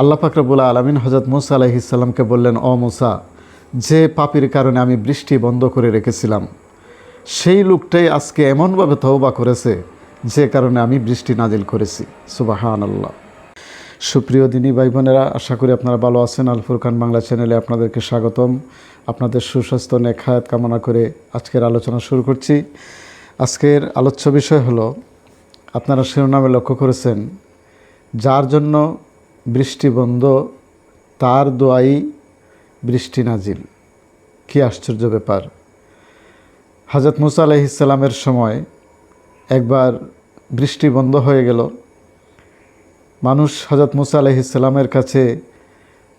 আল্লাহ ফাকরাবুল্লা আলমিন হজরত মুসা আলাইহিসাল্লামকে বললেন অ মুসা, যে পাপির কারণে আমি বৃষ্টি বন্ধ করে রেখেছিলাম, সেই লোকটাই আজকে এমনভাবে তওবা করেছে যে কারণে আমি বৃষ্টি নাজিল করেছি। সুবাহান আল্লাহ সুপ্রিয় দিনী ভাই বোনেরা আশা করি আপনারা ভালো আছেন। আল ফুরকান বাংলা চ্যানেলে আপনাদেরকে স্বাগতম। আপনাদের সুস্বাস্থ্য নেখায়াত কামনা করে আজকের আলোচনা শুরু করছি। আজকের আলোচ্য বিষয় হলো, আপনারা শিরোনামে লক্ষ্য করেছেন, যার জন্য বৃষ্টি বন্ধ, তার দোয়াই বৃষ্টি নাজিল। কি আশ্চর্য ব্যাপার। হজরত মুসা আলাইহিসাল্লামের সময় একবার বৃষ্টি বন্ধ হয়ে গেল। মানুষ হজরত মুসা আলাইহিসাল্লামের কাছে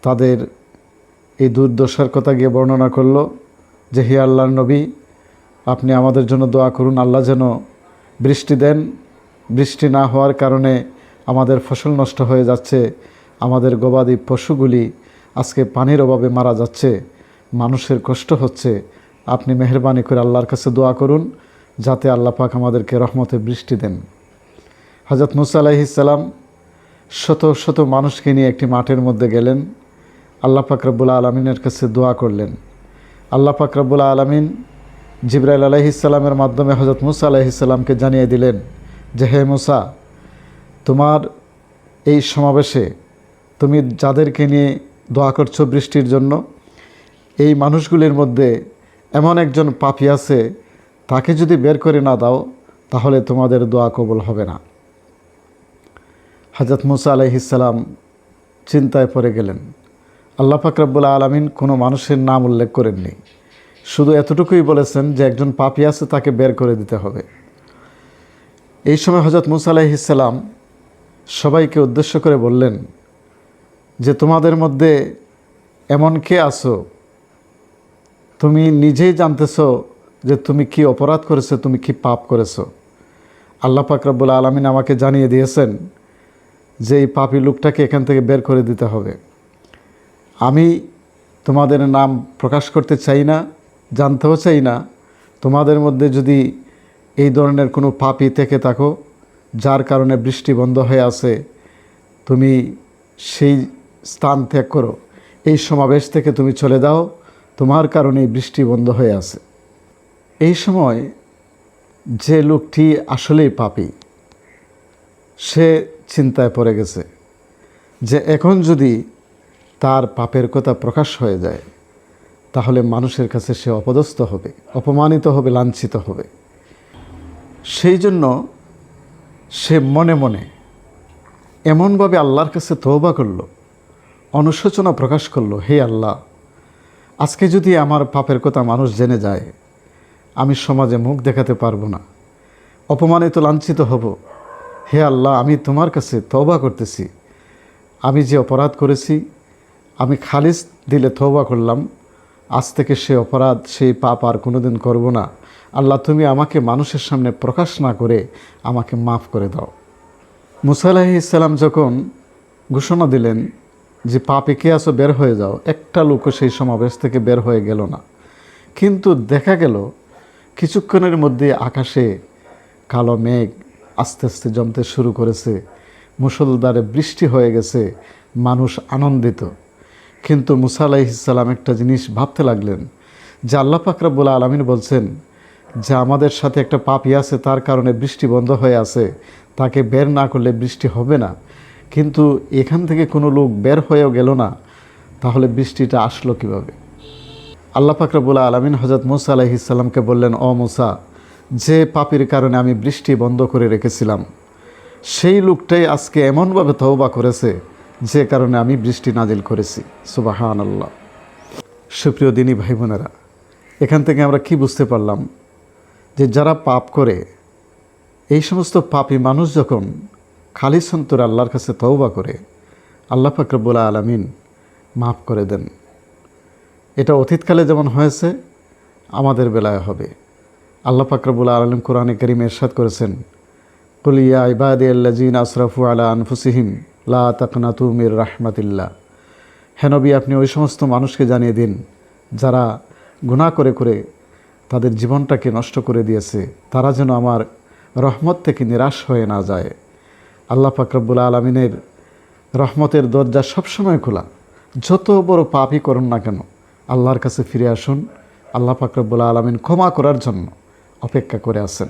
তাদের এই দুর্দশার কথা গিয়ে বর্ণনা করল যে, হে আল্লাহর নবী, আপনি আমাদের জন্য দোয়া করুন, আল্লাহ যেন বৃষ্টি দেন। বৃষ্টি না হওয়ার কারণে আমাদের ফসল নষ্ট হয়ে যাচ্ছে। আমাদের গবাদি পশুগুলি আজকে পানির অভাবে মারা যাচ্ছে, মানুষের কষ্ট হচ্ছে। আপনি মেহরবানি করে আল্লাহর কাছে দোয়া করুন, যাতে আল্লাহ পাক আমাদেরকে রহমতে বৃষ্টি দেন। হজরত মুসা আলাইহিসাল্লাম শত শত মানুষকে নিয়ে একটি মাঠের মধ্যে গেলেন। আল্লাহ পাক রব্বুল আলমিনের কাছে দোয়া করলেন। আল্লাহ পাক রব্বুল আলমিন জিব্রাইল আলাইহিসাল্লামের মাধ্যমে হজরত মুসা আলাইহিসাল্লামকে জানিয়ে দিলেন যে, হে মুসা, তোমার এই সমাবেশে তুমি যাদেরকে নিয়ে দোয়া করছ বৃষ্টির জন্য, এই মানুষগুলির মধ্যে এমন একজন পাপি আছে, তাকে যদি বের করে না দাও, তাহলে তোমাদের দোয়া কবল হবে না। হজরত মুসা আলাইহিসাল্লাম চিন্তায় পড়ে গেলেন। আল্লাহ ফাকরাবুল্লা আলমিন কোনো মানুষের নাম উল্লেখ করেননি। শুধু এতটুকুই বলেছেন যে একজন পাপি আছে, তাকে বের করে দিতে হবে। এই সময় হজরত মুসা আলাইহিসাল্লাম সবাইকে উদ্দেশ্য করে বললেন যে তোমাদের মধ্যে এমন কে আছো? তুমি নিজেই জানতেছ যে তুমি কি অপরাধ করেছ, তুমি কি পাপ করেছ। আল্লাহ পাক রব্বুল আলমিন আমাকে জানিয়ে দিয়েছেন যে এই পাপি লোকটাকে এখান থেকে বের করে দিতে হবে। আমি তোমাদের নাম প্রকাশ করতে চাই না, জানতেও চাই না। তোমাদের মধ্যে যদি এই ধরনের কোনো পাপি থেকে থাকো, যার কারণে বৃষ্টি বন্ধ হয়ে আছে, তুমি সেই স্থান ত্যাগ করো। এই সমাবেশ থেকে তুমি চলে যাও তোমার কারণেই বৃষ্টি বন্ধ হয়ে আছে। এই সময় যে লোকটি আসলেই পাপি, সে চিন্তায় পড়ে গেছে যে এখন যদি তার পাপের কথা প্রকাশ হয়ে যায়, তাহলে মানুষের কাছে সে অপদস্থ হবে, অপমানিত হবে, লাঞ্ছিত হবে। সেই জন্য সে মনে মনে এমনভাবে আল্লাহর কাছে তৌবা করল অনুশোচনা প্রকাশ করল, হে আল্লাহ, আজকে যদি আমার পাপের কথা মানুষ জেনে যায়, আমি সমাজে মুখ দেখাতে পারব না। অপমানিত, লাঞ্ছিত হব। হে আল্লাহ, আমি তোমার কাছে তৌবা করতেছি। আমি যে অপরাধ করেছি, আমি খালিস দিলে তৌবা করলাম। আজ থেকে সে অপরাধ, সেই পাপ আর কোনোদিন করব না। আল্লাহ, তুমি আমাকে মানুষের সামনে প্রকাশ না করে আমাকে মাফ করে দাও। মুসা আলাহি ইসলাম যখন ঘোষণা দিলেন যে পাপে কে আসো বের হয়ে যাও, একটা লোকও সেই সমাবেশ থেকে বের হয়ে গেল না। কিন্তু দেখা গেল, কিছুক্ষণের মধ্যে আকাশে কালো মেঘ আস্তে আস্তে জমতে শুরু করেছে। মুসলদারে বৃষ্টি হয়ে গেছে, মানুষ আনন্দিত। কিন্তু মুসা আলাইহিসাল্লাম একটা জিনিস ভাবতে লাগলেন, যে আল্লাহ পাকরাবুল আলমিন বলছেন যে আমাদের সাথে একটা পাপি আছে, তার কারণে বৃষ্টি বন্ধ হয়ে আছে, তাকে বের না করলে বৃষ্টি হবে না। কিন্তু এখান থেকে কোনো লোক বের হয়েও গেল না, তাহলে বৃষ্টিটা আসলো কীভাবে? আল্লাহ পাকরাবুল আলমিন হজরত মুসা আলাইহিসাল্লামকে বললেন অ মুসা, যে পাপির কারণে আমি বৃষ্টি বন্ধ করে রেখেছিলাম, সেই লোকটাই আজকে এমনভাবে তওবা করেছে, যে কারণে আমি বৃষ্টি নাজিল করেছি। সুবাহান আল্লাহ সুপ্রিয় দিনী ভাই বোনেরা এখান থেকে আমরা কি বুঝতে পারলাম? যে যারা পাপ করে, এই সমস্ত পাপী মানুষ যখন খালি সন্তর আল্লাহর কাছে তওবা করে আল্লাহ ফাকরবুল্লা আলমিন মাফ করে দেন। এটা অতীতকালে যেমন হয়েছে, আমাদের বেলায় হবে। আল্লাহ ফাকরবুল্লা আলম কোরআনে করিম এরশাদ করেছেন কুলিয়া ইবাদি আল্লাজিন আসরাফু আলা আনফুসিহিম, লা তাকনাতু মির রাহমাতিল্লাহ। হেনবি আপনি ওই সমস্ত মানুষকে জানিয়ে দিন, যারা গুনাহ করে করে তাদের জীবনটাকে নষ্ট করে দিয়েছে, তারা যেন আমার রহমত থেকে নিরাশ হয়ে না যায়। আল্লাহ ফাকরবুল আলমিনের রহমতের দরজা সবসময় খোলা। যত বড় পাপই করুন না কেন, আল্লাহর কাছে ফিরে আসুন। আল্লাহ ফাকরবুল আলমিন ক্ষমা করার জন্য অপেক্ষা করে আছেন।